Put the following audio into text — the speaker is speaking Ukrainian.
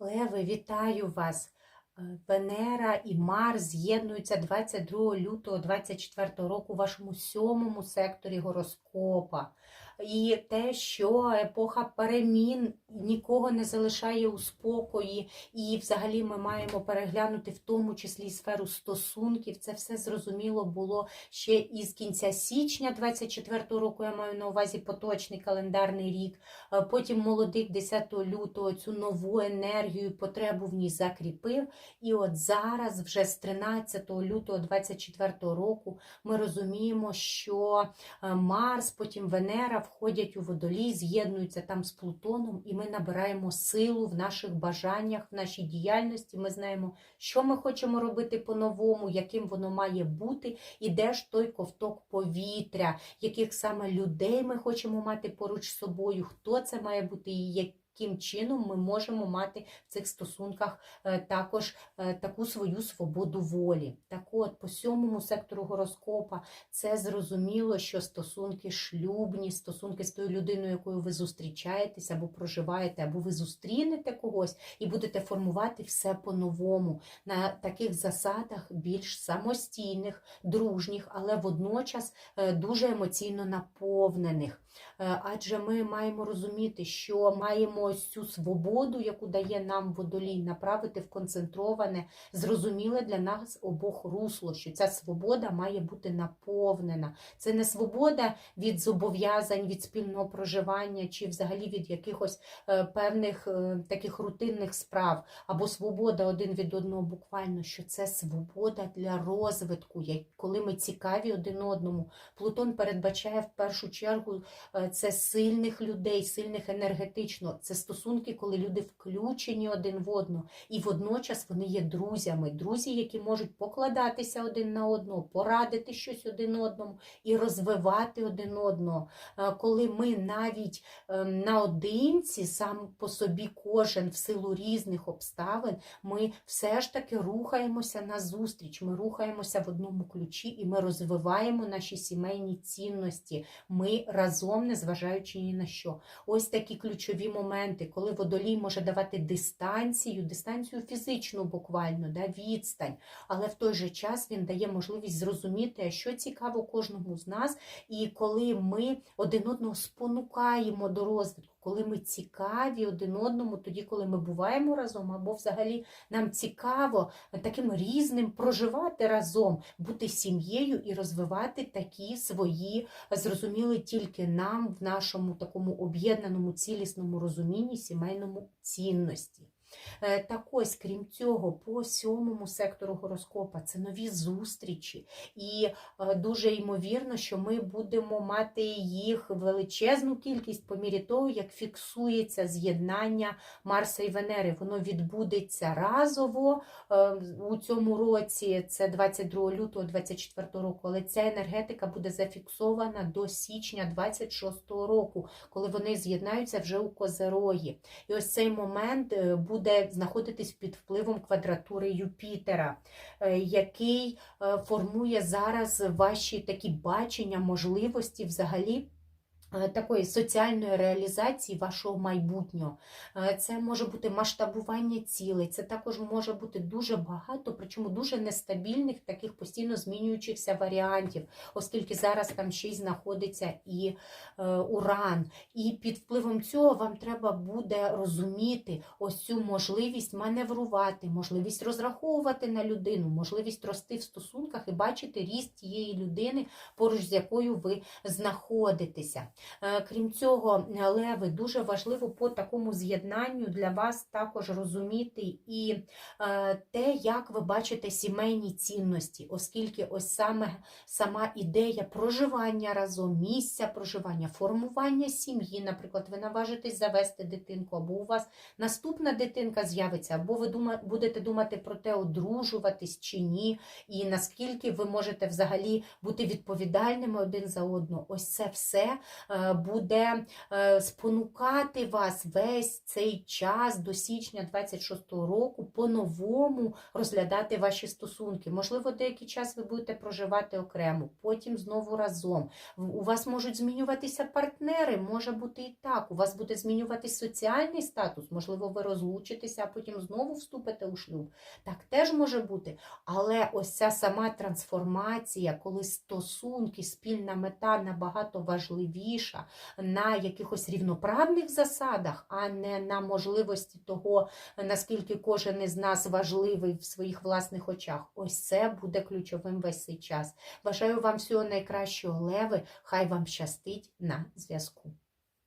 Леви, вітаю вас! Е, Венера і Марс з'єднуються 22 лютого 24 року у вашому сьомому секторі гороскопа. І те, що епоха перемін нікого не залишає у спокої, і взагалі ми маємо переглянути в тому числі сферу стосунків. Це все зрозуміло було ще із кінця січня 24-го року. Я маю на увазі поточний календарний рік. Е, Потім молодик 10 лютого цю нову енергію, потребу в ній закріпив. І от зараз, вже з 13 лютого 24 року, ми розуміємо, що е, Марс, потім Венера входять у водолій, з'єднуються там з Плутоном, і ми набираємо силу в наших бажаннях, в нашій діяльності. Ми знаємо, що ми хочемо робити по-новому, яким воно має бути, і де ж той ковток повітря, яких саме людей ми хочемо мати поруч з собою, хто це має бути і. Яким чином ми можемо мати в цих стосунках е, також е, таку свою свободу волі. Так от, по сьомому сектору гороскопа це зрозуміло, що стосунки шлюбні, стосунки з тою людиною, якою ви зустрічаєтесь або проживаєте, або ви зустрінете когось і будете формувати все по-новому на таких засадах більш самостійних, дружніх, але водночас е, дуже емоційно наповнених. Адже ми маємо розуміти, що маємо ось цю свободу, яку дає нам водолій, направити в концентроване, зрозуміле для нас обох русло, що ця свобода має бути наповнена. Це не свобода від зобов'язань, від спільного проживання чи взагалі від якихось е, певних е, таких рутинних справ, або свобода один від одного, буквально, що це свобода для розвитку, коли ми цікаві один одному. Плутон передбачає в першу чергу е, це сильних людей, сильних енергетично. Це стосунки, коли люди включені один в одного, і водночас вони є друзями. Друзі, які можуть покладатися один на одного, порадити щось один одному і розвивати один одного. Е, Коли ми навіть ем, наодинці, сам по собі кожен в силу різних обставин, ми все ж таки рухаємося на зустріч, ми рухаємося в одному ключі і ми розвиваємо наші сімейні цінності. Ми разом, незважаючи ні на що. Ось такі ключові моменти, коли водолій може давати дистанцію, дистанцію фізичну буквально, да, відстань, але в той же час він дає можливість зрозуміти, що цікаво кожному з нас, і коли ми один одного спонукаємо до розвитку, коли ми цікаві один одному, тоді, коли ми буваємо разом, або взагалі нам цікаво таким різним проживати разом, бути сім'єю і розвивати такі свої, зрозуміли тільки нам в нашому такому об'єднаному цілісному розумінні сімейному цінності. Е, Так ось, крім цього, по сьомому сектору гороскопа це нові зустрічі, і е, дуже ймовірно, що ми будемо мати їх величезну кількість по мірі того, як фіксується з'єднання Марса і Венери. Воно відбудеться разово е, у цьому році, це 22 лютого 24 року, але ця енергетика буде зафіксована до січня 26 року, коли вони з'єднаються вже у Козерогі. І ось цей момент е, буде знаходитись під впливом квадратури Юпітера, е, який е, формує зараз ваші такі бачення, можливості взагалі. Е, Такої соціальної реалізації вашого майбутнього. Е, Це може бути масштабування цілей, це також може бути дуже багато, причому дуже нестабільних, таких постійно змінюючихся варіантів, оскільки зараз там ще й знаходиться і е, уран. І під впливом цього вам треба буде розуміти ось цю можливість маневрувати, можливість розраховувати на людину, можливість рости в стосунках і бачити ріст тієї людини, поруч з якою ви знаходитеся. Е, Крім цього, леви, дуже важливо по такому з'єднанню для вас також розуміти і е, те, як ви бачите сімейні цінності, оскільки ось саме сама ідея проживання разом, місця проживання, формування сім'ї, наприклад, ви наважитесь завести дитинку, або у вас наступна дитинка з'явиться, або ви будете думати про те, одружуватись чи ні, і наскільки ви можете взагалі бути відповідальними один за одного. Ось це все буде е, спонукати вас весь цей час до січня 26-го року по-новому розглядати ваші стосунки. Можливо, деякий час ви будете проживати окремо, потім знову разом. У вас можуть змінюватися партнери, може бути і так. У вас буде змінюватись соціальний статус, можливо, ви розлучитеся, а потім знову вступите у шлюб. Так теж може бути. Але ось ця сама трансформація, коли стосунки, спільна мета набагато важливіша на якихось рівноправних засадах, а не на можливості того, наскільки кожен із нас важливий в своїх власних очах. Ось це буде ключовим весь цей час. Бажаю вам всього найкращого, леви. Хай вам щастить на зв'язку.